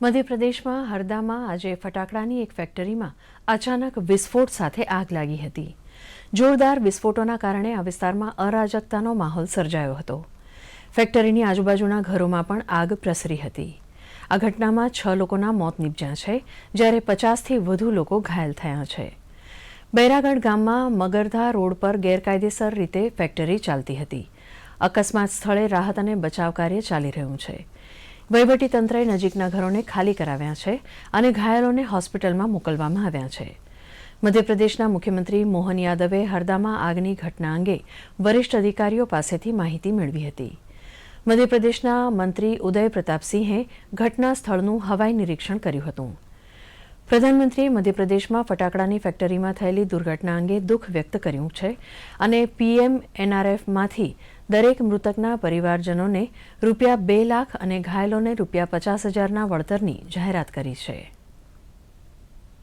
મધ્યપ્રદેશમાં હરદામાં આજે ફટાકડાની એક ફેક્ટરીમાં અચાનક વિસ્ફોટ સાથે આગ લાગી હતી. જોરદાર વિસ્ફોટોના કારણે આ વિસ્તારમાં અરાજકતાનો માહોલ સર્જાયો હતો. ફેક્ટરીની આજુબાજુના ઘરોમાં પણ આગ પ્રસરી હતી. આ ઘટનામાં છ લોકોના મોત નીપજ્યા છે, જ્યારે પચાસથી વધુ લોકો ઘાયલ થયા છે. બૈરાગઢ ગામમાં મગરધા રોડ પર ગેરકાયદેસર રીતે ફેક્ટરી ચાલતી હતી. અકસ્માત સ્થળે રાહત અને બચાવ કાર્ય ચાલી રહ્યું છે. વહીવટીતંત્રએ નજીકના ઘરોને ખાલી કરાવ્યા છે અને ઘાયલોને હોસ્પિટલમાં મોકલવામાં આવ્યા છે. મધ્યપ્રદેશના મુખ્યમંત્રી મોહન યાદવે હરદામાં આગની ઘટના અંગે વરિષ્ઠ અધિકારીઓ પાસેથી માહિતી મેળવી હતી. મધ્યપ્રદેશના મંત્રી ઉદય પ્રતાપસિંહે ઘટના સ્થળનું હવાઈ નિરીક્ષણ કર્યું હતું. પ્રધાનમંત્રીએ મધ્યપ્રદેશમાં ફટાકડાની ફેક્ટરીમાં થયેલી દુર્ઘટના અંગે દુઃખ વ્યક્ત કર્યું છે અને પીએમ એનઆરએફમાંથી દરેક મૃતકના પરિવારજનોને રૂપિયા બે લાખ અને ઘાયલોને રૂપિયા પચાસ હજારના વળતરની જાહેરાત કરી છે.